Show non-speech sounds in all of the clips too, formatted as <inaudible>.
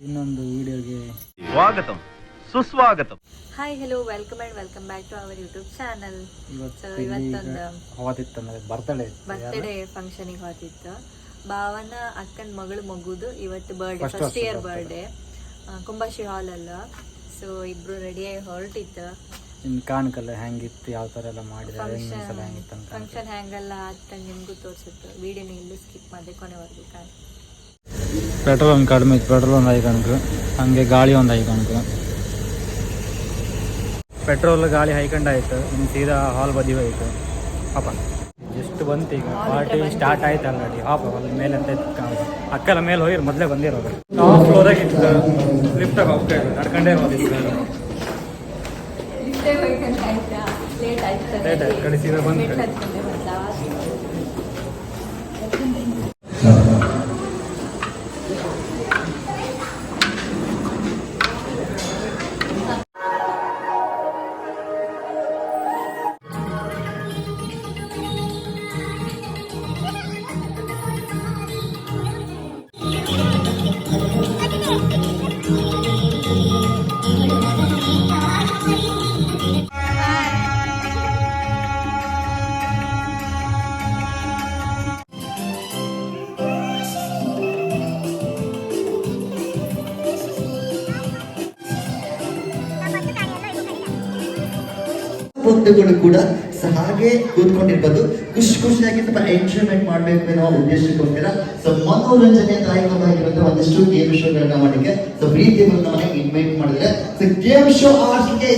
ಇನ್ನೊಂದು ವಿಡಿಯೋಗೆ ಸ್ವಾಗತ. ಸುಸ್ವಾಗತ. Hi hello welcome and welcome back to our YouTube channel so ಇವತ್ತೊಂದು ಹೋದಿತ್ತು ಅಂದ್ರೆ ಬರ್ತಡೇ ಬರ್ತ್ಡೇ ಫಂಕ್ಷನಿಗೆ ಹೋತಿತ್ತು ಭಾವನ ಅಕ್ಕನ ಮಗಳು ಮಗುದು ಇವತ್ತು birthday first year. Birthday Kumbashi hall ಅಲ್ಲ. ಸೊ ಇಬ್ರು ರೆಡಿಯಾಗಿ ಹೊರಟಿತ್ತು. ಇನ್ನು ಕಾಣಕಲ್ಲ ಹೆಂಗಿತ್ತು ಯಾವ ಥರ ಎಲ್ಲ ಮಾಡಿದ್ದಾರೆ ಫಂಕ್ಷನ್ ಹ್ಯಾಂಗಲ್ಲ ಅಂತ ಫಂಕ್ಷನ್ ಹೆಂಗೆಲ್ಲ ಆತ ನಿಮ್ಗೂ ತೋರಿಸುತ್ತೆ. ವಿಡಿಯೋನ ಇಲ್ಲೂ ಸ್ಕಿಪ್ ಮಾಡಿ ಕೊನೆವರೆಗೂ ಕಾಣಿ ಪೆಟ್ರೋಲ್ ಒಂದು ಕಡಿಮೆ ಇತ್ತು ಪೆಟ್ರೋಲ್ ಒಂದು ಐದು ಹಂಗೆ ಗಾಳಿ ಒಂದು ಐದು ಪೆಟ್ರೋಲ್ ಗಾಳಿ ಹೈಕಂಡಾಯ್ತು ಇನ್ನು ಸೀದಾ ಹಾಲ್ ಬದಿ ಹೋಯ್ತು. ಪಾಪ ಜಸ್ಟ್ ಬಂತು ಈಗ. ಪಾರ್ಟಿ ಸ್ಟಾರ್ಟ್ ಆಯ್ತು ಆಲ್ರೆಡಿ ಹಾಪ ಅಲ್ಲಿ ಮೇಲೆ ಅಂತ ಅಕ್ಕಲ. ಮೇಲೆ ಹೋಗಿ ಮೊದಲೇ ಬಂದಿರೋದು. ಟಾಪ್ ಫ್ಲೋರಾಗ ಇತ್ತು. ಲಿಫ್ಟಾಗ ಹೋಗ್ತಾ ಇದ್ರು. ನಡ್ಕೊಂಡೇ ಹೋದಿತ್ತು ಲೇಟ್ ಆಯ್ತು, ಕಡೆ ಸೀದಾ ಬಂದು. ಮೆಟ್ಲು ಕಡೆ. ಹಾಗೆ ಕೂತ್ಕೊಂಡಿರ್ಬೋದು. ಖುಷಿ ಖುಷಿಯಾಗಿ ಸ್ವಲ್ಪ ಎಂಜಾಯ್ಮೆಂಟ್ ಮಾಡ್ಬೇಕು ಅನ್ನೋ ಉದ್ದೇಶಕ್ಕೋಸ್ಕರ ಸೊ ಮನೋರಂಜನೆ ದಾಯಕವಾಗಿರುವಂತ ಒಂದಿಷ್ಟು ಗೇಮ್ ಶೋಗಳನ್ನ ಮಾಡಿದ್ರೆ ಸೊ ಪ್ರೀತಿ ಇನ್ವೈಟ್ ಮಾಡಿದ್ರೆ ಸೊ ಗೇಮ್ ಶೋ ಆರ್ಸ್ಗೆ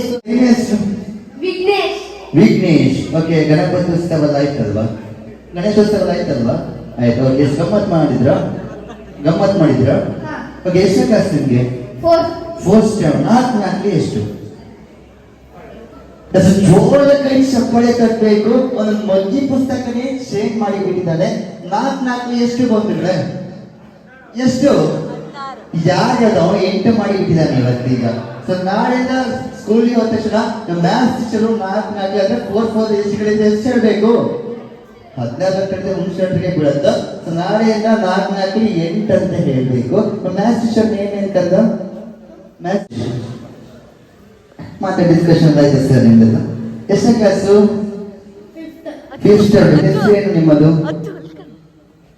ವಿಘ್ನೇಶ್. ವಿಘ್ನೇಶ್. ಓಕೆ ಗಣಪತಿ ಉತ್ಸವ ಆಯ್ತಲ್ವಾ? ಗಣೇಶೋತ್ಸವ ಆಯ್ತಲ್ವಾ? ಆಯ್ತು ಓಕೆ ಗಮ್ಮತ್ ಮಾಡಿದ್ರ? ಗಮ್ಮತ್ ಮಾಡಿದ್ರ? ಹಾ. ಓಕೆ ಎಷ್ಟು ಕ್ಲಾಸ್ ನಿಮ್ಗೆ? ಫೋರ್ತ್ ಫೋರ್ತ್ ಸ್ಟ್ಯಾಂಡ್ ನಾಲ್ಕು ನಾಲ್ಕು ಎಷ್ಟು? ಜೋರದ ಕೈ ಚಪ್ಪಳೆ ತಟ್ಟಬೇಕು ಒಂದೊಂದು ಮಜ್ಜಿ ಪುಸ್ತಕನೇ ಶೇರ್ ಮಾಡಿ ಬಿಟ್ಟಿದ್ದಾನೆ. ನಾಲ್ಕು ನಾಲ್ಕು ಎಷ್ಟು ಬಂದಿದ್ರೆ ಎಷ್ಟು? ಯಾರ್ಯಾವ್ದು ಅವನು ಎಂಟು ಮಾಡಿ ಬಿಟ್ಟಿದ್ದಾನೆ ಇವತ್ತೀಗ ಸೊ ನಾಳೆಯಿಂದ ಸ್ಕೂಲ್ಗೆ ಹೋದ ತಕ್ಷಣ ನಮ್ಮ ಮ್ಯಾಥ್ಸ್ ಟೀಚರು ನಾಲ್ಕು ನಾಲ್ಕು ಅಂದ್ರೆ ಫೋರ್ ಫೋರ್ ಎಷ್ಟುಗಳಿಂದ ಎಷ್ಟು ಹೇಳ್ಬೇಕು ಹದಿನಾರು ಕಡೆ ಹುಣಸೆಹಣ್ಣಿಗೆ ಬೀಳತ್ತ. ಸೊ ನಾಳೆಯಿಂದ ನಾಲ್ಕು ನಾಲ್ಕು ಎಂಟು ಅಂತ ಹೇಳ್ಬೇಕು. ಮ್ಯಾಥ್ಸ್ ಟೀಚರ್ ಏನೇನು ಕರೆದ? ಮ್ಯಾಥ್ಸ್ ಮತ್ತೆ ಡಿಸ್ಕಷನ್ ಆಯ್ತು ಸರ್ ನಿಮ್ಮದು ಎಷ್ಟನೇ ಕ್ಲಾಸು ಫಿಫ್ತ್ ಸ್ಟ್ಯಾಂಡರ್ಡ್ ಹೆಸರು ಏನು ನಿಮ್ಮದು?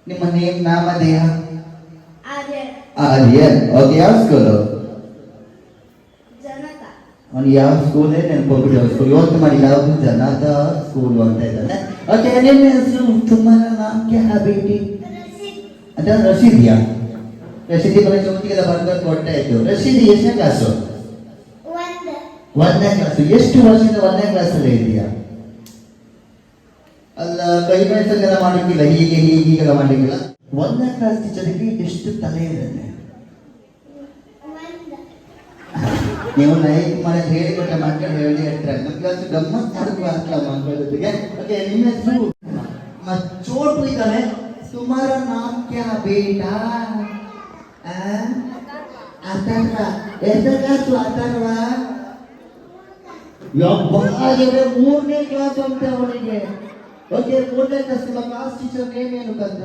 ನಿಮ್ಮ ನೇಮ್ ನಾಮಧೇಯ ಆರ್ಯ. ಆರ್ಯನ್ ಓಕೆ ಯಾವ ಸ್ಕೂಲು ಅವನು ಯಾವ ಸ್ಕೂಲೇ ನೆನಪೋಗ್ಬಿಟ್ಟು ಯಾವ ಸ್ಕೂಲ್ ಇವತ್ತು ಮಾಡಿ ಯಾವ ಜನತ ಸ್ಕೂಲ್ ಅಂತ ಇದ್ದಾನೆ. ಓಕೆ ನಿಮ್ಮ ಹೆಸರು ತುಮಾರ ನಾಮ್ ಕ್ಯಾ ಹೈ ಬೇಟಿ ಅದ ರಶೀದಿಯಾ? ರಶೀದಿ ಬರೀ ಚೌತಿಗೆಲ್ಲ ಬರ್ಬೇಕು ಕೊಟ್ಟೆ ಆಯ್ತು ರಶೀದಿ ಎಷ್ಟನೇ ಕ್ಲಾಸು ಒಂದನೇ ಕ್ಲಾಸ್ ಎಷ್ಟು ವರ್ಷದಿಂದ ಒಂದನೇ ಕ್ಲಾಸ್ ಅಲ್ಲೇ ಇದೆಯಾ ಅಲ್ಲ, ಕೈ ಮೈಸಲ್ಲೆಲ್ಲ ಮಾಡಿಕ್ಕಿಲ್ಲ ಹೀಗೆ ಹೀಗೆ, ಹೀಗೆಲ್ಲ ಮಾಡಕ್ಕಿಲ್ಲ ಒಂದನೇ ಕ್ಲಾಸ್ ಟೀಚರ್ಗೆ ಎಷ್ಟು ತಲೆ ಇದೆ ನೀವು ನೈಟ್ ಮನೆ ಹೇಳಿಕೊಟ್ಟ ಮಕ್ಕಳು ಹೇಳಿ ಹೇಳ್ತಾರೆ. ಕ್ಲಾಸ್ ಗಮ್ಮತ್ ಮಾಡಕ್ಕೂ ಅಂತ ಮಕ್ಕಳ ಜೊತೆಗೆ. ಓಕೆ ನಿಮ್ಮ ಹೆಸರು? ಚೋಟು ಇದ್ದಾನೆ ಸುಮಾರು ನಾಲ್ಕ್ಯ ಬೇಟ ಅಥರ್ವ ಕ್ಲಾಸ್ ಅಥರ್ವ ಮೂರನೇ ಕ್ಲಾಸ್ ಅಂತ ಅವನಿಗೆ. ಓಕೆ ಮೂರನೇ ಕ್ಲಾಸ್ ನಿಮ್ಮ ಕ್ಲಾಸ್ ಟೀಚರ್ ನೇಮ್ ಏನು ಕಂದ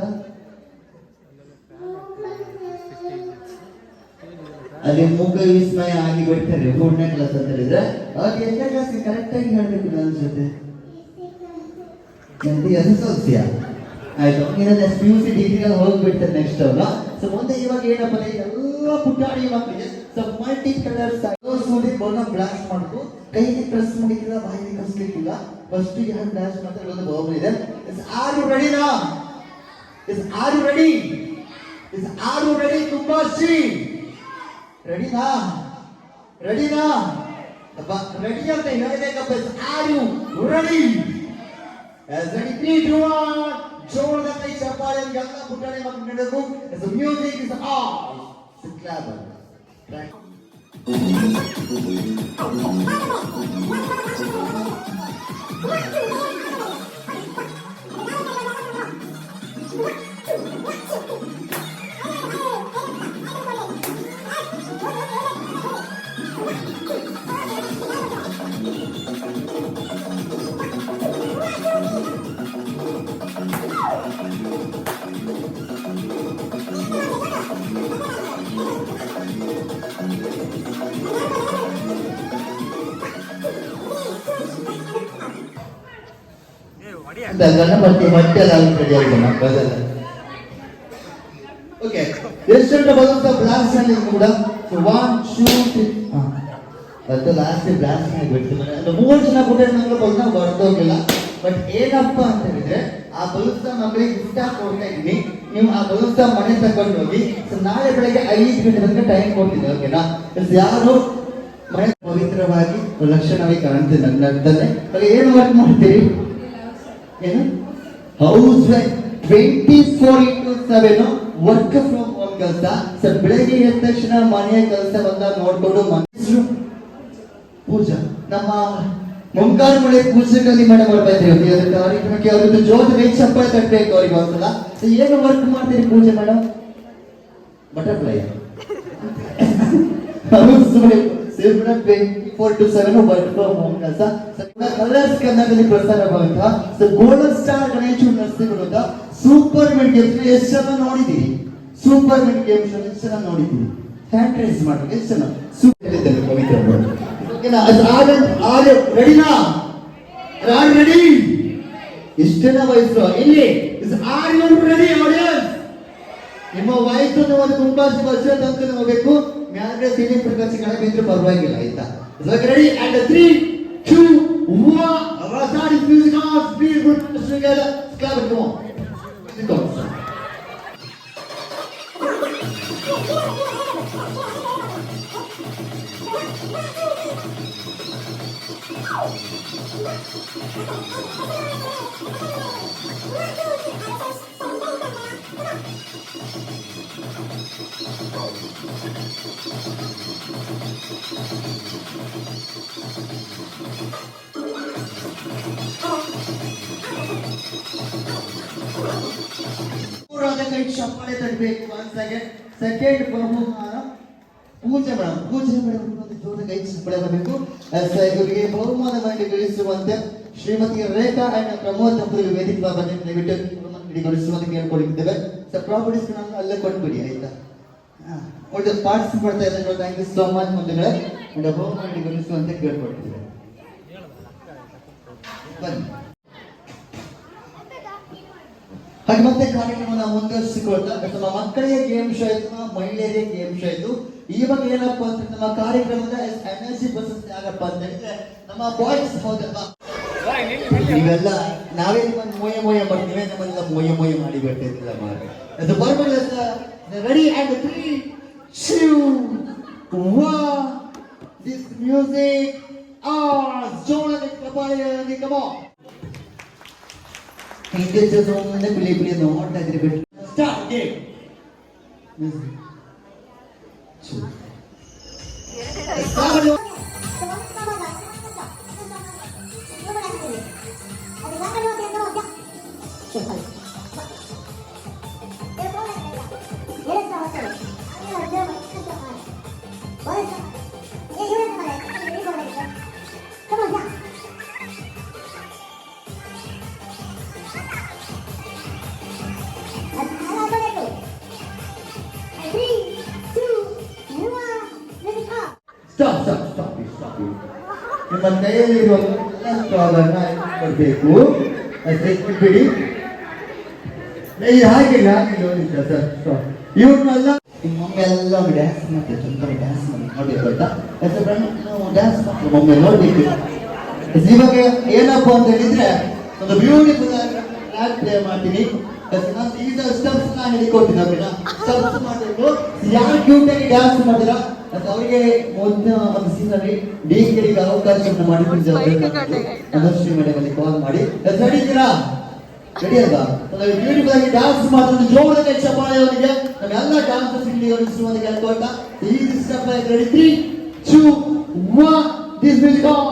ಅದೇ ಮುಗ ವಿಸ್ಮಯ ಆಗಿ ಬಿಡ್ತಾರೆ, ಮೂರನೇ ಕ್ಲಾಸ್ ಅಂತ ಹೇಳಿದ್ರೆ. ಓಕೆ ಎಂಟನೇ ಕ್ಲಾಸ್ ಕರೆಕ್ಟ್ ಆಗಿ ಹೇಳ್ಬೇಕು ನನ್ನ ಜೊತೆ? ಎಂತ ಎಸ್ ಎಸ್ ಎಲ್ ಸಿಯ ಆಯ್ತು ನೀನು ನೆಕ್ಸ್ಟ್ ಪಿ ಯು ಸಿ ಡಿಗ್ರಿಯಲ್ಲಿ ಹೋಗ್ಬಿಡ್ತಾರೆ ನೆಕ್ಸ್ಟ್ ಅವನು ಸೊ ಮುಂದೆ ಇವಾಗ ಏನಪ್ಪ ಎಲ್ಲ ಪುಟಾಣಿ ಮಕ್ಕಳಿಗೆ ಸೊ ಮಲ್ಟಿ ಕಲರ್ಸ್ ಬ್ಲಾಸ್ಟ್ ಮಾಡ್ಬೇಕು ಕೈಗೆ ಪ್ರೆಸ್ ಮಾಡಿಕ್ಕಿಲ್ಲ ಬಾಯಿಗೆ ಕಸ್ಲಿಕ್ಕಿಲ್ಲ ಫಸ್ಟ್ ಯಾರು ಬ್ಲಾಸ್ಟ್ ಮಾಡ್ತಾರೆ ಒಂದು ಬಾಬು ಇದೆ. ಆರ್ ಯು ರೆಡಿ ನಾ is are you ready is are you ready ತುಂಬಾ ಸಿ ರೆಡಿನಾ ರೆಡಿನಾ ಅಪ್ಪ ರೆಡಿ ಅಂತ ಹೇಳಬೇಕಪ್ಪ are you ready As ready, three, two, one. ಜೋರದ ಕೈ ಚಪ್ಪಾಳೆ ಎಲ್ಲ ಪುಟಾಣಿ ಮಕ್ಕಳು ನಡೆದು ಮ್ಯೂಸಿಕ್ ಇಸ್ ಆಫ್ ಕ್ಲಾಬರ್ Thank you. ಗಣಪತಿ ರೆಡಿ ಆಗಿದೆ ಮಕ್ಕಳೆಲ್ಲ ಓಕೆ ಎಷ್ಟು ಬರುತ್ತ ಬ್ಲಾಸ್ಟ್ ಅಲ್ಲಿ ಕೂಡ ಒನ್ ಟೂ ತ್ರೀ ಅದು ಲಾಸ್ಟ್ ಬ್ಲಾಸ್ಟ್ ಅಲ್ಲಿ ಬಿಡ್ತು ಅದು ಮೂರು ಜನ ಕೂಡ ನಮ್ಗೆ ಬಂದ ಬರ್ತೋಗಿಲ್ಲ ಬಟ್ ಏನಪ್ಪ ಅಂತ ಹೇಳಿದ್ರೆ ಆ ಬಲೂನ್ಸ್ ಮಕ್ಕಳಿಗೆ ಗಿಫ್ಟ್ ಕೊಡ್ತಾ ಇದ್ದೀನಿ ನೀವು ಆ ಬಲೂನ್ಸ್ ಮನೆ ತಗೊಂಡು ಹೋಗಿ ಸೊ ನಾಳೆ ಬೆಳಗ್ಗೆ ಐದು ಗಂಟೆ ಟೈಮ್ ಕೊಡ್ತೀನಿ ಓಕೆನಾ ಯಾರು ಮನೆ ಪವಿತ್ರವಾಗಿ ಲಕ್ಷಣವಾಗಿ ಕಾಣ್ತಿದೆ ನನ್ನ ಅರ್ಥನೇ ಆಗ ಏನು ವರ್ಕ್ ಮಾಡ್ತೀರಿ ಏನು? Housewife twenty four into seven work from home ಕೆಲಸ. ಸರ್ ಬೆಳಗ್ಗೆ ಎದ್ದ ತಕ್ಷಣ ಮನೆಯ ಕೆಲಸವನ್ನ ನೋಡ್ಕೊಂಡು ಮನುಷ್ಯರು ಪೂಜಾ ನಮ್ಮ ಮುಂಗಾರು ಮಳೆ ಪೂಜೆಗಳಲ್ಲಿ ಮೇಡಮ್ ಬರ್ತಾ ಅದಕ್ಕೆ ಅದ್ರ ಕಾರ್ಯಕ್ರಮಕ್ಕೆ ಅವ್ರದ್ದು ಜೋತ್ ಕೈ ಚಪ್ಪಾಳೆ ತಟ್ಟಬೇಕು ಅವ್ರಿಗೆ ಒಂದ್ಸಲ. So, ಏನು ವರ್ಕ್ ಮಾಡ್ತೀರಿ Pooja madam butterfly <laughs> four to seven work from home ಕೆಲಸ ಕಲರ್ಸ್ ಕನ್ನಡದಲ್ಲಿ ಪ್ರಸಾರವಾಗುತ್ತಾ ಸೊ ಗೋಲ್ಡನ್ ಸ್ಟಾರ್ ಗಣೇಶ ನರ್ಸಿಗಳು ಅಂತ ಸೂಪರ್ ಮಿಡ್ ಗೇಮ್ಸ್ ಎಷ್ಟು ಜನ ನೋಡಿದ್ದೀರಿ? ಸೂಪರ್ ಮಿಡ್ ಗೇಮ್ಸ್ ಎಷ್ಟು ಜನ ನೋಡಿದ್ದೀರಿ? ಹ್ಯಾಂಡ್ ರೈಸ್ ಮಾಡಿ ಎಷ್ಟು ಜನ? ಸೂಪರ್ ಇದ್ದಾರೆ ಪವಿತ್ರ ಓಕೆನಾ? ಆರು ರೆಡಿನಾ ಆರ್ ರೆಡಿ ಎಷ್ಟೆಲ್ಲ ವಯಸ್ಸು? ಇಲ್ಲಿ ಆರ್ ಯು ರೆಡಿ ಆಡಿಯನ್ಸ್ ನಿಮ್ಮ ವಯಸ್ಸನ್ನು ಒಂದು ತುಂಬಾ ವರ್ಷ ತಂತ್ರ ಹೋಗ್ಬೇಕು ಮ್ಯಾಲೆ ಸಿನಿ ಪ್ರಕಾಶಗಳ ಬಿದ್ರೆ ಪರವಾಗಿಲ್ಲ ಆಯ್ತಾ ready and three two one ರಸಾಡಿ music on speed good together club come on music on ಪೂರ್ವದ ಕೈ ಚಪ್ಪಾಳೆ ತಡಬೇಕು ಒನ್ ಸೆಕೆಂಡ್ ಬಹುಮಾನ. ಪೂಜೆ ಮೇಡಮ್ ಪೂಜೆ ಮೇಡಮ್ ಒಂದು ಜೋರ ಕೈ ಚಪ್ಪಳೆ ಬರಬೇಕು ಇವರಿಗೆ ಬಹುಮಾನವಾಗಿ ಗಳಿಸುವಂತೆ ಶ್ರೀಮತಿ ರೇಖಾ ಅಂಡ್ ಪ್ರಮೋದ್ ದಂಪತಿಗಳು ವೇದಿಕೆ ಬಂದು ದಯವಿಟ್ಟು ಗಳಿಸುವಂತೆ ಕೇಳ್ಕೊಂಡಿದ್ದೇವೆ ಸೊ ಪ್ರಾಪರ್ಟೀಸ್ ಅಲ್ಲೇ ಕೊಟ್ಬಿಡಿ, ಆಯ್ತಾ? ಒಳ್ಳೆ ಪಾರ್ಟ್ಸ್ ಮಾಡ್ತಾ ಇದ್ದಾರೆ ಥ್ಯಾಂಕ್ ಯು ಸೋ ಮಚ್ ಮುಂದೆಗಳೇ ಅಂಡ್ ಬಹುಮಾನ ಗಮನಿಸುವಂತೆ ಕೇಳ್ಕೊಡ್ತೀವಿ. ಬನ್ನಿ. ಹಾಗೆ ಮತ್ತೆ ಕಾರ್ಯಕ್ರಮನ ಮುಂದುವರಿಸಿಕೊಳ್ತಾ ನಮ್ಮ ಮಕ್ಕಳಿಗೆ ಗೇಮ್ ಶೋ ಆಯ್ತು ಮಹಿಳೆಯರಿಗೆ ಗೇಮ್ ಶೋ ಆಯ್ತು ಇವಾಗ ಏನಪ್ಪ ಅಂತ ನಮ್ಮ ಕಾರ್ಯಕ್ರಮದ ಎನರ್ಜಿ ಪ್ರಶಸ್ತಿ ಯಾರಪ್ಪ ಅಂತ ಹೇಳಿದ್ರೆ ನಮ್ಮ ಬಾಯ್ಸ್ ಹೌದಲ್ವಾ? ಇವೆಲ್ಲ ನಾವೇ ನಿಮ್ಮನ್ನ ಮೊಯ ಮೊಯ ಮಾಡ್ತೀವಿ, ನಮ್ಮನ್ನೆಲ್ಲ ಮೊಯ ಮೊಯ ಮಾಡಿ And the barber is uh, ready and the three, two, one. This music, ah, the Kapayani, come on. Indian song തന്നെ പിള്ളി പിള്ളി നോട്ട് ನಿಮ್ಮ ಕೈಯಲ್ಲಿರುವ ಸ್ಟಾಲನ್ನ ಕೊಡಬೇಕು ಬಿಡಿ ಇದು ಹಾಗಿಲ್ಲ. ಹಾಗಿಲ್ಲ ಸರ್ ಇವ್ರನ್ನೆಲ್ಲ ನಿಮ್ಮ ಮಮ್ಮಿ ಎಲ್ಲ ಡ್ಯಾನ್ಸ್ ಮಾಡ್ತೀವಿ ತುಂಬ ಡ್ಯಾನ್ಸ್ ಮಾಡಿ ನೋಡ್ಬೇಕು ಆಯ್ತಾ ನಾವು ಡ್ಯಾನ್ಸ್ ಮಾಡ್ತೀವಿ ಮಮ್ಮಿ ನೋಡ್ಬೇಕು ಇವಾಗ ಏನಪ್ಪ ಅಂತ ಹೇಳಿದ್ರೆ, ಒಂದು ಬ್ಯೂಟಿಫುಲ್ ಪ್ಲೇ ಮಾಡ್ತೀನಿ. ಈಗ ಸ್ಟೆಪ್ಸ್ ನಾನು ಹೇಳಿಕೊಡ್ತೀನಿ ಅವ್ರಿಗೆ ಸ್ಟೆಪ್ಸ್ ಮಾಡಬೇಕು. ಯಾರು ಕ್ಯೂಟ್ ಆಗಿ ಡ್ಯಾನ್ಸ್ ಮಾಡ್ತೀರಾ? ಅವರಿಗೆ ಮೊದಲ ಒಂದು ಸೀಸನ್ ಡಿ ಕೆಡಿಗೆ ಅವಕಾಶವನ್ನು ಮಾಡಿಕೊಡ್ತೀವಿ ಅನುಶ್ರೀ ಮೇಡಮ್ ಅಲ್ಲಿ ಕಾಲ್ ಮಾಡಿ. ರೆಡಿ ಇದ್ದೀರಾ? ರೆಡಿ ಅಲ್ವಾ? ಬ್ಯೂಟಿಫುಲ್ ಆಗಿ ಡ್ಯಾನ್ಸ್ ಮಾಡಿದ್ರೆ ಜೋರಕ್ಕೆ ಚಪ್ಪಾಳೆ ಅವರಿಗೆ ನಾವೆಲ್ಲ ಡ್ಯಾನ್ಸರ್ಸ್ ಇಲ್ಲಿ ಗಮನಿಸುವಂತ ಕೇಳ್ಕೊಳ್ತಾ. ಈ step ready three two one this come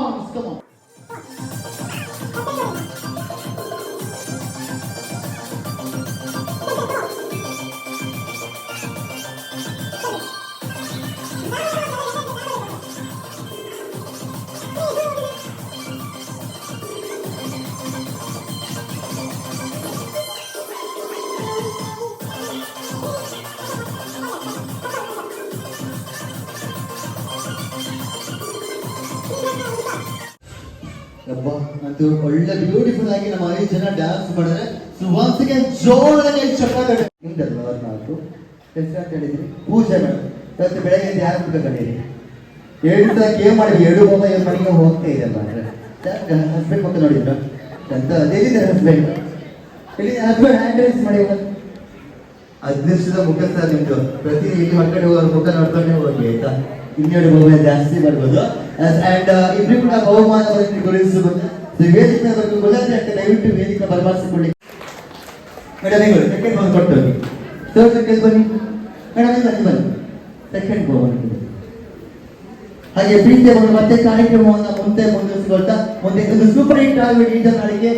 ಅದು ಒಳ್ಳೆ ಬ್ಯೂಟಿಫುಲ್ ಆಗಿ ನಮ್ಮ ಐದು ಜನ ಡ್ಯಾನ್ಸ್ ಮಾಡಿದ್ರೆ. ಸುವಾಸಿಗೆ ಜೋರಾಗಿ ಚಪ್ಪಾಳೆ ನಿಮ್ದಲ್ವ ಅವ್ರ ನಾಲ್ಕು ಹೆಸರು ಅಂತ ಹೇಳಿದ್ರಿ? ಪೂಜೆ ಮಾಡಿ. ಇವತ್ತು ಬೆಳಗ್ಗೆ ಧ್ಯಾನ ಕುತ್ಕೊಂಡಿರಿ ಎರಡು ಸಲ ಗೇಮ್ ಮಾಡಿದ್ವಿ ಎರಡು ಮೊಬೈಲ್ ಏನ್ ಮನೆಗೆ ಹೋಗ್ತಾ ಇದೆಯಲ್ಲ ಅಂದ್ರೆ ಹಸ್ಬೆಂಡ್ ಮಕ್ಕಳು ನೋಡಿದ್ರು ಅಂತ ಅದೇನಿದೆ ಹಸ್ಬೆಂಡ್ ಇಲ್ಲಿ ಹಸ್ಬೆಂಡ್ ಹ್ಯಾಂಡ್ ರೈಸ್ ಮಾಡಿ ಅದೃಷ್ಟದ ಮುಖ ಸರ್ ನಿಮ್ದು. ಪ್ರತಿ ಇಲ್ಲಿ ಮಕ್ಕಳು ಹೋಗೋ ಮುಖ ನೋಡ್ಕೊಂಡೇ ಹೋಗಿ, ಆಯ್ತಾ? ಇನ್ನೆರಡು ಮೊಬೈಲ್ ಜಾಸ್ತಿ ಮಾಡ್ಬೋದು. ಅಂಡ್ ಇಬ್ರು ಕೂಡ ಬಹುಮಾನವನ್ನು ಗುರುತಿಸಬಹುದು ವೇದಿಕೆ ಬಗ್ಗೆ ದಯವಿಟ್ಟು ವೇದಿಕೆ ಮೇಡಮ್ ಹೇಳಿ ಸೆಕೆಂಡ್ ಕೊಟ್ಟು ಸರ್ ಸೆಕೆಂಡ್ ಬನ್ನಿ. ಮೇಡಮ್ ಬನ್ನಿ ಬನ್ನಿ ಸೆಕೆಂಡ್ ಕೊಡಿ. ಹಾಗೆ ಪ್ರೀತಿಯ ಒಂದು ಮತ್ತೆ ಕಾರ್ಯಕ್ರಮವನ್ನು ಮುಂದೆ ಮುಂದುವರಿಸಿಕೊಳ್ತಾ, ಮುಂದೆ ಸೂಪರ್ ಹಿಟ್ ಈ ನಾಳಿಗೆ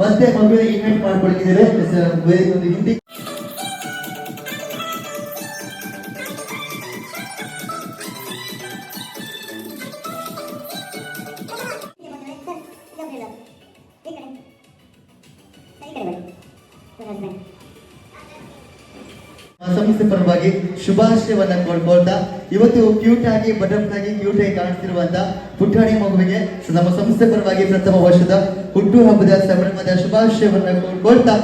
ಮತ್ತೆ ಮಗುವಿನ ಇನ್ವೈಟ್ ಮಾಡ್ಕೊಳ್ತಿದ್ದೇವೆ ಬೇರೆ ಒಂದು ಹಿಂದಿ. ಸಂಸ್ಥೆ ಪರವಾಗಿ ಶುಭಾಶಯವನ್ನ ಕೊಡ್ಕೊಳ್ತಾ ಇವತ್ತು ಕ್ಯೂಟ್ ಆಗಿ ಬಟರ್ಫ್ಲೈ ಆಗಿ ಕ್ಯೂಟ್ ಆಗಿ ಕಾಣಿಸ್ತಿರುವಂತ ಪುಟ್ಟಾಣಿ ಮಗುವಿಗೆ ನಮ್ಮ ಸಂಸ್ಥೆ ಪರವಾಗಿ ಪ್ರಥಮ ವರ್ಷದ ಹುಟ್ಟು ಹಬ್ಬದ ಸಂಭ್ರಮದ ಶುಭಾಶಯವನ್ನ ಕೊಡ್ಕೊಳ್ತಾ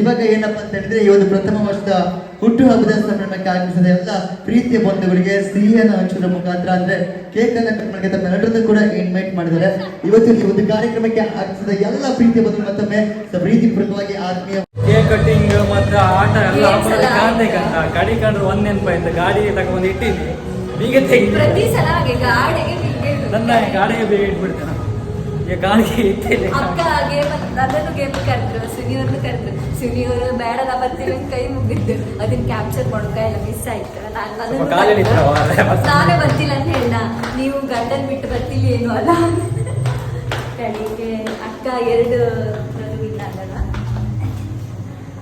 ಇವಾಗ ಏನಪ್ಪಾ ಅಂತ ಹೇಳಿದ್ರೆ, ಈ ಪ್ರಥಮ ವರ್ಷದ ಹುಟ್ಟು ಹಬ್ಬದ ಸಂಭ್ರಮಕ್ಕೆ ಆಗಮಿಸಿದ ಎಲ್ಲ ಪ್ರೀತಿಯ ಬಂಧುಗಳಿಗೆ ಸಿಹಿಯನ್ನು ಹಂಚುವ ಮುಖಾಂತರ ಅಂದ್ರೆ ಕೇಕ್ ಅನ್ನ ಕಟ್ ಮಾಡಿ ತಮ್ಮೆಲ್ಲರನ್ನೂ ಕೂಡ ಇನ್ವೈಟ್ ಮಾಡಿದ್ದಾರೆ. ಇವತ್ತು ಈ ಒಂದು ಕಾರ್ಯಕ್ರಮಕ್ಕೆ ಆಗಮಿಸಿದ ಎಲ್ಲ ಪ್ರೀತಿಯ ಬಂಧು ಮತ್ತೊಮ್ಮೆ ಪ್ರೀತಿಪೂರ್ವಕವಾಗಿ ಆತ್ಮೀಯ ಕೇಕ್ ಕಟ್ಟಿಂಗ್ ಮಾತ್ರ ಆಟ ಎಲ್ಲ ಗಾಡಿ ಕಂಡ್ರೆ ಒಂದ್ ನೆನಪಾಯ್ತು ಗಾಡಿ ತಗೊಂಡು ಇಟ್ಟಿದ್ದೀನಿ ಬೀಗ ಪ್ರತಿ ಸಲ ಹಾಗೆ ಗಾಡಿಗೆ ಬಿಗ್ಗೆಟ್ಟು. ನನ್ನ ಗಾಡಿಗೆ ಬೇಗ ಇಟ್ಬಿಡ್ತೇನೆ. ಈಗ ಗಾಡಿಗೆ ಇಟ್ಟಿಲ್ಲ. ಅಕ್ಕ ಗೇಮ್ ನನ್ನನ್ನು ಗೇಮ್ ಕರೆದ್ರು ಸುನಿಯವ್ರನ್ನು ಕರೆದ್ರು. ಸುನಿಯವರು ಬೇಡ ನಾ ಬರ್ತೀವಿ ಅಂತ ಕೈ ಮುಗಿದ್ದು ಅದನ್ನ ಕ್ಯಾಪ್ಚರ್ ಮಾಡೋಕೆ ಎಲ್ಲ ಮಿಸ್ ಆಯ್ತು. ನಾನ್ ಬರ್ತಿಲ್ಲ ಅಂತ ಹೇಳ ನೀವು ಗಂಡನ್ ಬಿಟ್ಟು ಬರ್ತಿಲ್ಲ ಏನು ಅಲ್ಲ? ಕಡೆಗೆ ಅಕ್ಕ ಎರಡು ವಿನ್ ಆಗಲ್ಲ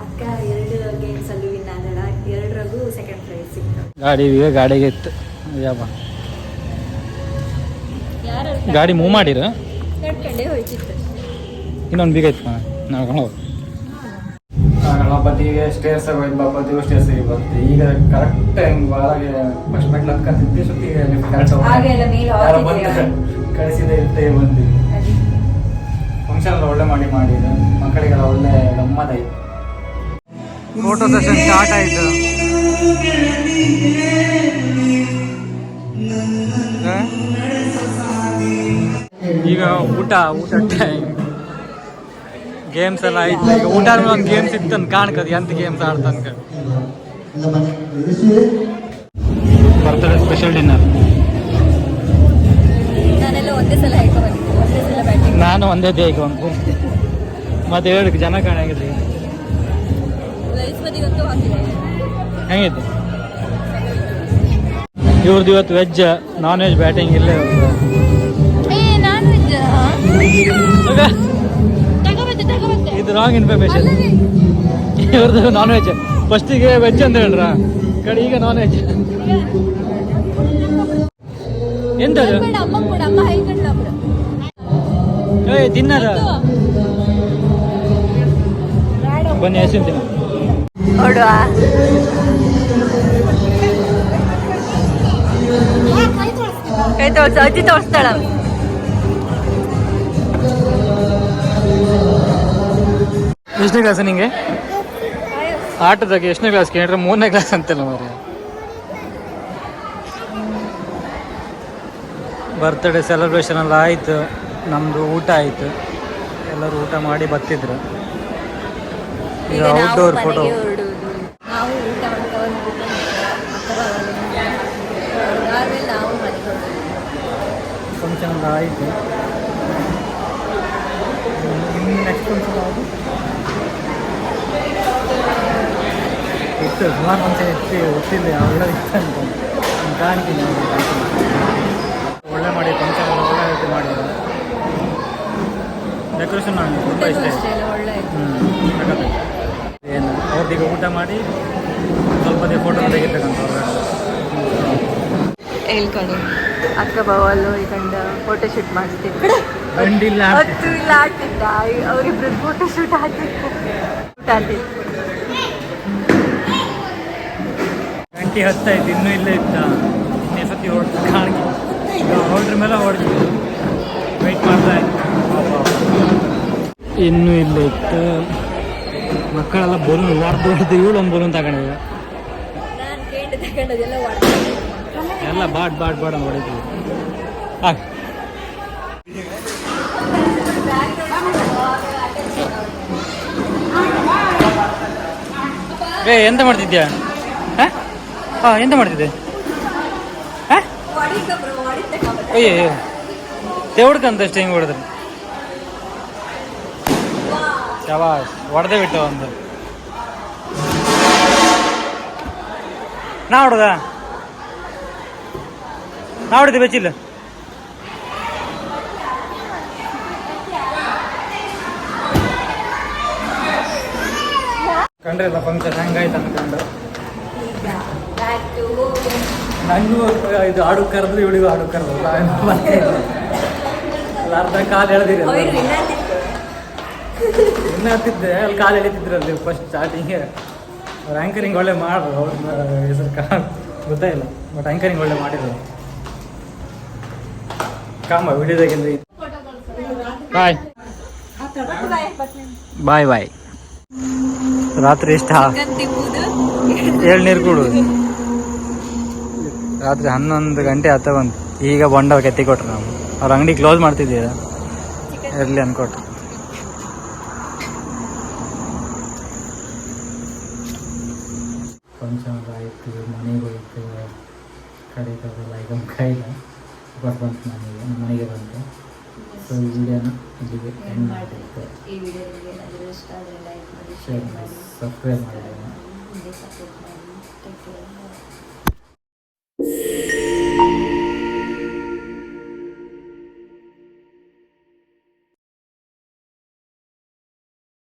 ಅಕ್ಕ ಎರಡು ಗೇಮ್ಸ್ ಅಲ್ಲಿ ವಿನ್ ಆದಳ. ಎರಡರಗೂ ಸೆಕೆಂಡ್ ಪ್ರೈಸ್ ಸಿಕ್ತು. ಗಾಡಿ ಈಗ ಗಾಡಿಗೆ ಇತ್ತು. ಯಾವ ಯಾರು ಗಾಡಿ ಮೂವ್ ಮಾಡಿರ? ನಡ್ಕೊಂಡೇ ಹೋಯ್ತಿತ್ತು. ಇನ್ನೊಂದು ಬೀಗ ಇತ್ತು ನಾವು ಬದಿಗೆ ಸ್ಟೇರ್ಸ್ ಸ್ಟೇರ್ಸ್ ಬರ್ತೀವಿ ಈಗ ಕರೆಕ್ಟ್ ಹೆಂಗ್ ಫಸ್ಟ್ ಮೆಟ್ಲು ಹತ್ಕೊಂತಿದ್ದೆ ಸುತ್ತಿಗೆ ಕರೆಕ್ಟ್ ಕಳಿಸಿದೆ ಇರ್ತೇ ಬಂದ್ವಿ ಫಂಕ್ಷನ್ ಎಲ್ಲ ಒಳ್ಳೆ ಮಾಡಿ ಮಾಡಿದೆ ಮಕ್ಕಳಿಗೆಲ್ಲ ಒಳ್ಳೆ ಗಮ್ಮತ್ತಾಯ್ತು ಫೋಟೋ ಸೆಷನ್ ಸ್ಟಾರ್ಟ್ ಆಯ್ತು. ಈಗ ಊಟ ಊಟ ಟೈಮ್ ಗೇಮ್ಸ್ ಎಲ್ಲ ಆಯ್ತು. ಈಗ ಊಟ ಒಂದು ಗೇಮ್ಸ್ ಇತ್ತು ಕಾಣ್ಕದ ಎಂತ ಗೇಮ್ಸ್ ಆಡ್ತನ್ಕ ಬರ್ತಡೇ ಸ್ಪೆಷಲ್ ಡಿನ್ನರ್ ನಾನೆಲ್ಲ ಒಂದೇ ಸಲ ಹೇಳ್ಕೊ ಬಂದಿದ್ದೆ. ಒಂದೇ ಸಲ ಬ್ಯಾಟಿಂಗ್ ನಾನು ಒಂದೇ ದೇಗ ಒಂದು ಮತ್ತೆ ಹೇಳಕ್ಕೆ ಜನ ಹಾಕಿದೆ. ಹೆಂಗಿತ್ತು? ಇವ್ರದ್ದು ಇವತ್ತು ವೆಜ್ ನಾನ್ ವೆಜ್ ಬ್ಯಾಟಿಂಗ್ ಇಲ್ಲೇ ಇದು ರಾಂಗ್ ಇನ್ಫಾರ್ಮೇಶನ್ ಇವ್ರದ್ದು ನಾನ್ ವೆಜ್ ಫಸ್ಟಿಗೆ ವೆಜ್ ಅಂತ ಹೇಳ್ರ. ಕಡೆ ಈಗ ನಾನ್ ವೆಜ್ ಎಂತದು? ಏಯ್, ತಿನ್ನದ? ಬನ್ನಿ ಹೆಸರು ತಿನ್ನ. ನೋಡುವ. ಕೈ ತೋರ್ಸ ಅಜ್ಜಿ ತೋರಿಸ್ತಾಳ. ಎಷ್ಟನೇ ಕ್ಲಾಸ್ ನಿಂಗೆ? ಆಟದಾಗ ಎಷ್ಟನೇ ಕ್ಲಾಸ್ ಕೇಳಿದ್ರೆ ಮೂರನೇ ಕ್ಲಾಸ್ ಅಂತಲ್ಲ ಮಾರ್ರೆ. ಬರ್ತ್ಡೇ ಸೆಲೆಬ್ರೇಷನ್ ಎಲ್ಲ ಆಯಿತು. ನಮ್ಮದು ಊಟ ಆಯಿತು. ಎಲ್ಲರೂ ಊಟ ಮಾಡಿ ಬರ್ತಿದ್ರು. ಈಗ ಔಟ್ಡೋರ್ ಫೋಟೋ. ಫಂಕ್ಷನ್ ಎಲ್ಲ ಆಯಿತು. ನೆಕ್ಸ್ಟ್ ಫಂಕ್ಷನ್ ಯಾವುದು? ಇತ್ತು ಸುಮಾರು ಇತ್ತು ಗೊತ್ತಿಲ್ಲ ಯಾವೆಲ್ಲ ಇತ್ತು ಅಂತ ಕಾಣ್ತೀನಿ. ಒಳ್ಳೆ ಮಾಡಿ ಫಂಕ್ಷನ್ ಒಳ್ಳೆ ರೀತಿ ಮಾಡಿದ್ರು ಡೆಕೋರೇಷನ್ ನನಗೆ ತುಂಬ ಇಷ್ಟ ಹ್ಞೂ. ಏನು ಅವ್ರಿಗೆ ಊಟ ಮಾಡಿ ಸ್ವಲ್ಪ ದಿನ ಫೋಟೋ ತೆಗಿತಕ್ಕಂಥ ಹೇಳ್ಕೊಂಡು ಅಕ್ಕ ಬಾವಲ್ಲು ಇಕಂಡು ಫೋಟೋ ಶೂಟ್ ಮಾಡಿಸ್ತಿದ್ರು. ಹತ್ತು ಇಲ್ಲ ಆಗ್ತಿದ್ದ ಅವರಿಬ್ರು ಫೋಟೋ ಶೂಟ್ ಆಗ್ತಿತ್ತು ಶೂಟ್ ಆಗ್ತಿತ್ತು ಗಂಟೆ ಇದ್ದು ಇನ್ನೂ ಇಲ್ಲೇ ಇತ್ತ ಇನ್ನೇ ಸತಿ ಹೊಡೆದು ಕಾಣಿಕೆ ಹೊಡ್ರ ಮೇಲೆ ಹೊಡೆದು. ವೆಯ್ಟ್ ಮಾಡ್ತಾ ಇತ್ತು ಇನ್ನು ಇಲ್ಲ ಇತ್ತು ಮಕ್ಕಳೆಲ್ಲ ಬಲೂನ್ ಹೊಡೆದು ಹೊಡೆದು ಇವಳು ಒಂದು ಬಲೂನ್ ತಗೊಂಡಿದ್ದ. ಎಲ್ಲ ಬಾಡ್ ಬಾಡ್ ಬಾಡ್ ಹೊಡೆದು ಹಾಂ ಏ ಎಂತ ಮಾಡ್ತಿದ್ಯಾ? ಹಾಂ ಎಂತ ಮಾಡ್ತಿದ್ದೆ ಹಾಂ ಅಯ್ಯೋ ಅಯ್ಯೋ ದೇವ್ಡ್ಕಂತಷ್ಟು ಹೆಂಗೆ ಹೊಡೆದ್ರಿ ಶವಾಸ್ ಹೊಡೆದೇ ಬಿಟ್ಟು ಒಂದು ನಾ ಹೊಡೆದ ನಾ ಹೊಡೆದೆ ಬೆಚ್ಚಿಲ್ಲ ಕಂಡ್ರಲ್ಲ ಫಂಕ್ಷನ್ ಹಂಗಾಯ್ತು ಅನ್ಕೊಂಡು ನಂಗೂ ಇದು ಹಾಡು ಕರೆದ್ರೆ ಇವಳಿಗೂ ಹಾಡು ಕರೆದ್ರು. ಅರ್ಧ ಕಾಲು ಎಳೆದಿರಿ ಇನ್ನ ಹತ್ತಿದ್ದೆ ಅಲ್ಲಿ ಕಾಲು ಎಳಿತಿದ್ರಲ್ಲಿ ಫಸ್ಟ್ ಸ್ಟಾರ್ಟಿಂಗ್ ಅವ್ರು ಆ್ಯಂಕರಿಂಗ್ ಒಳ್ಳೆ ಮಾಡ್ರು ಅವ್ರ ಹೆಸರು ಕಾ ಇಲ್ಲ ಬಟ್ ಆ್ಯಂಕರಿಂಗ್ ಒಳ್ಳೆ ಮಾಡಿದ್ರು. ಕಾಮ ವಿಡಿಯೋದಾಗಿಲ್ಲ ಬಾಯ್ ಬಾಯ್ ಬಾಯ್ ರಾತ್ರಿ ಇಷ್ಟ ಎಳ್ನೀರು ಕೊಡುದು. ರಾತ್ರಿ ಹನ್ನೊಂದು ಗಂಟೆ ಹತ್ತ ಬಂತು. ಈಗ ಬೊಂಡ ಕೆತ್ತಿ ಕೊಟ್ರು ನಾವು. ಅವ್ರ ಅಂಗಡಿ ಕ್ಲೋಸ್ ಮಾಡ್ತಿದ್ದೀರ? ಇರಲಿ ಅನ್ಕೊಟ್ರು. ಫಂಕ್ಷನ್ ಆಯಿತು ಮನೆಗೆ ಹೋಯ್ತು ಕರೀತದಲ್ಲ ಈಗ ಕೈಲ ಬಟ್ ಬಂತು ನನಗೆ ನಮ್ಮ ಮನೆಗೆ ಬಂತು. ಸೊ ಈ ವಿಡಿಯೋನ ಇಲ್ಲಿಗೆ ಎಂಡ್ ಮಾಡಿರುತ್ತೆ ಈ ವಿಡಿಯೋ ನಿಮಗೆ ಏನಾದರೂ ಇಷ್ಟ ಆದರೆ ಲೈಕ್ ಮಾಡಿ ಶೇರ್ ಮಾಡಿ ಸಬ್ಸ್ಕ್ರೈಬ್ ಮಾಡಿ. ಸಪೋರ್ಟ್ ಮಾಡಿ. Take care